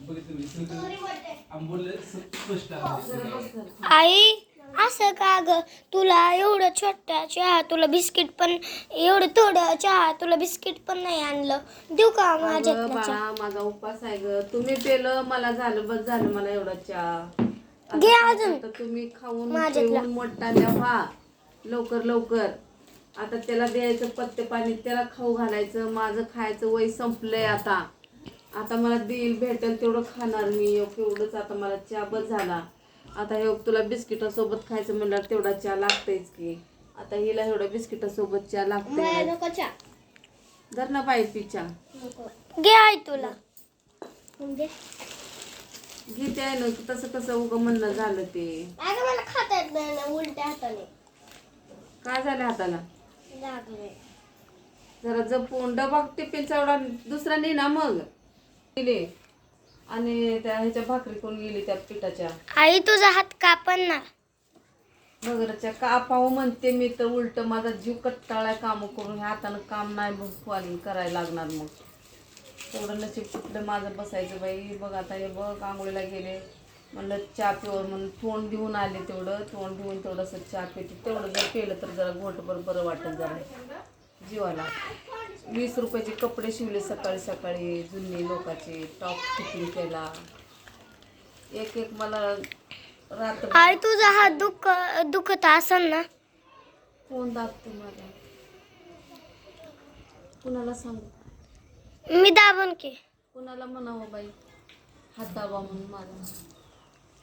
बघितलं आहे. आई असं का ग? तुला एवढं छोट्या चहा तुला बिस्किट पण एवढं थोडं चहा तुला बिस्किट पण नाही आणलं. देऊ का बाळा माझा उपास आहे ग. तुम्ही पेलं मला झालं बस झालं मला एवढा चहा. घे अजून. तुम्ही खाऊन मोठाल्या व्हा लवकर लवकर. आता त्याला द्यायचं पत्ते पाणी त्याला खाऊ घालायचं माझं खायचं वय संपलंय आता. आता मला देईल भेटेल तेवढं खाणार मी योग एवढंच आता मला चहा बस झाला. आता हे तुला बिस्किटासोबत खायचं म्हणल्यावर तेवढा चहा लागतंयच की. आता हिला एवढा बिस्किटासोबत चहा चहा. धर ना बाई पी चहा. घे आई तुला. घेते आहे ना तसं कसं उगं म्हणणं झालं ते. मला खाता येत नाही उलट्या हाताने. काय झालं हाताला. जरा जपून डबा टिफिनचा एवढा दुसरा नाही ना मग. गेले. आणि त्या ह्याच्या भाकरी कोण गेली त्या पिठाच्या? आई तुझा हात कापन ना. मगरच्या का पाहू म्हणते मी तर उलट माझा जीव कट्टाळाय काम करून ह्या हातानं काम नाही मग फाली करायला लागणार मग. तेवढं नशीब कुठलं माझं बसायचं बाई. बघ आता हे बघ आंघोळीला गेले. म्हणलं चहा पिवर म्हणून तोंड देऊन आले तेवढं तोंड देऊन थोडंसं चहा पिते. तेवढं जर पेलं तर जरा घोटभर बरं वाटेल जरा. जीवाला. वीस रुपयाचे कपडे शिवले सकाळी सकाळी जुनी लोकांचे टॉप फिटिंग केला. एक एक मला रात्र आई तुझा हात दुख दुखत असन ना? कोण दाबते मला? कुणाला सांगू? मी दाबन की. कुणाला म्हणावं बाई? हात दाबा म्हणून माझा.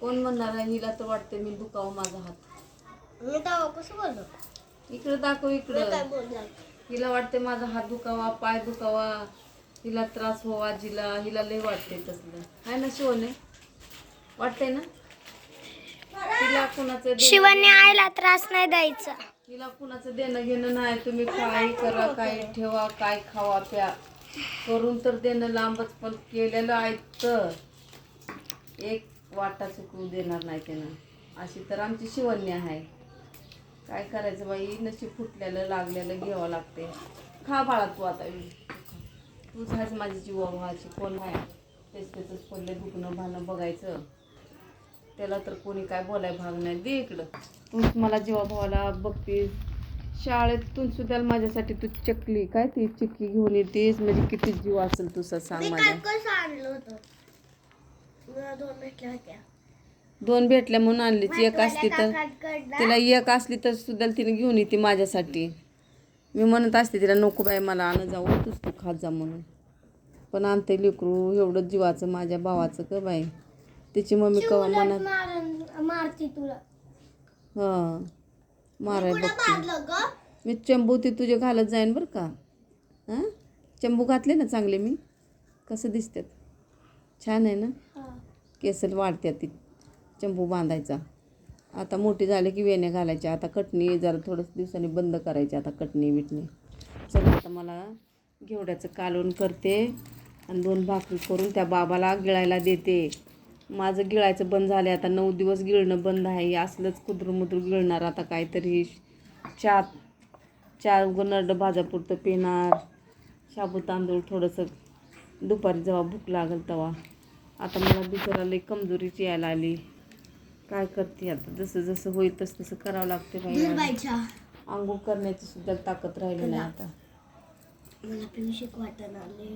कोण म्हणणार आहे? हिला तर वाटते मी दुखावं माझा हात. मी दावा कसं बोललो इकडे दाखव इकडं. हिला वाटते माझा हात दुखावा पाय दुखावा हिला त्रास व्हावा जिला हिला लय वाटते तसलं. आहे ना शिवने? वाटते ना? तिला कुणाचं देणं- शिवाने आईला त्रास नाही द्यायचा. हिला कुणाचं देणं घेणं नाही. तुम्ही काय करा काय ठेवा काय खावा प्या. करून तर देणं लांबच पण केलेलं ऐकतं एक वाटा चुकवू देणार नाही त्यानं. अशी तर आमची शिवण्य आहे. काय करायचं बाई? नशीब फुटलेलं लागलेलं घ्यावं लागते खा बाळा तू आता. तूच आहेस माझी जीवा व्हायची कोण आहे? तेच त्याचंच पडलं दुखणं भाणं बघायचं. त्याला तर कोणी काय बोलाय भाग नाही. दे इकडं. तूच मला जीवा भावाला बघतीस. शाळेतून सुद्धा माझ्यासाठी तू चकली. काय ती चिक्की घेऊन येतेस? म्हणजे किती जीव असेल तुझा सांग माझ्या मला दोन भेटल्या होत्या. दोन भेटल्या म्हणून आणलीच एक असली तर तिला एक असली तर सुद्धा तिने घेऊन येते माझ्यासाठी. मी म्हणत असते तिला नको बाई मला आणत जाऊ तूच तू खात जा म्हणून. पण आणते लेकरू एवढं जीवाचं माझ्या भावाचं का बाई. तिची मम्मी कवा म्हणत मारती तुला. हां माराय बघते. मी चंबू ती तुझे घालत जाईन बरं का? हां? चंबू घातले ना चांगले मी? कसं दिसतात? छान आहे ना? केसल वाढत्या ती चंबू बांधायचा. आता मोठी झाली की वेण्या घालायच्या आता कटणी जरा थोडंच दिवसांनी बंद करायची आता कटणी बिटणी. चल आता मला घेवड्याचं कालवण करते आणि दोन भाकरी करून त्या बाबाला गिळायला देते. माझं गिळायचं बंद झालं आता नऊ दिवस गिळणं बंद आहे. असलंच कुद्रुमुद्रू गिळणार आता काहीतरी. चहा चहा उगं नरडं भाजापुरतं पिणार. शाबू तांदूळ थोडंसं दुपारी जेव्हा भूक लागेल तेव्हा. आता मला लई कमजोरीची यायला आली. काय करते आता? जसं जसं होईल तसं तसं करावं लागते बाई आंघोळ करण्याची सुद्धा ताकद राहिली नाही आता. मला पण शिकवायला आले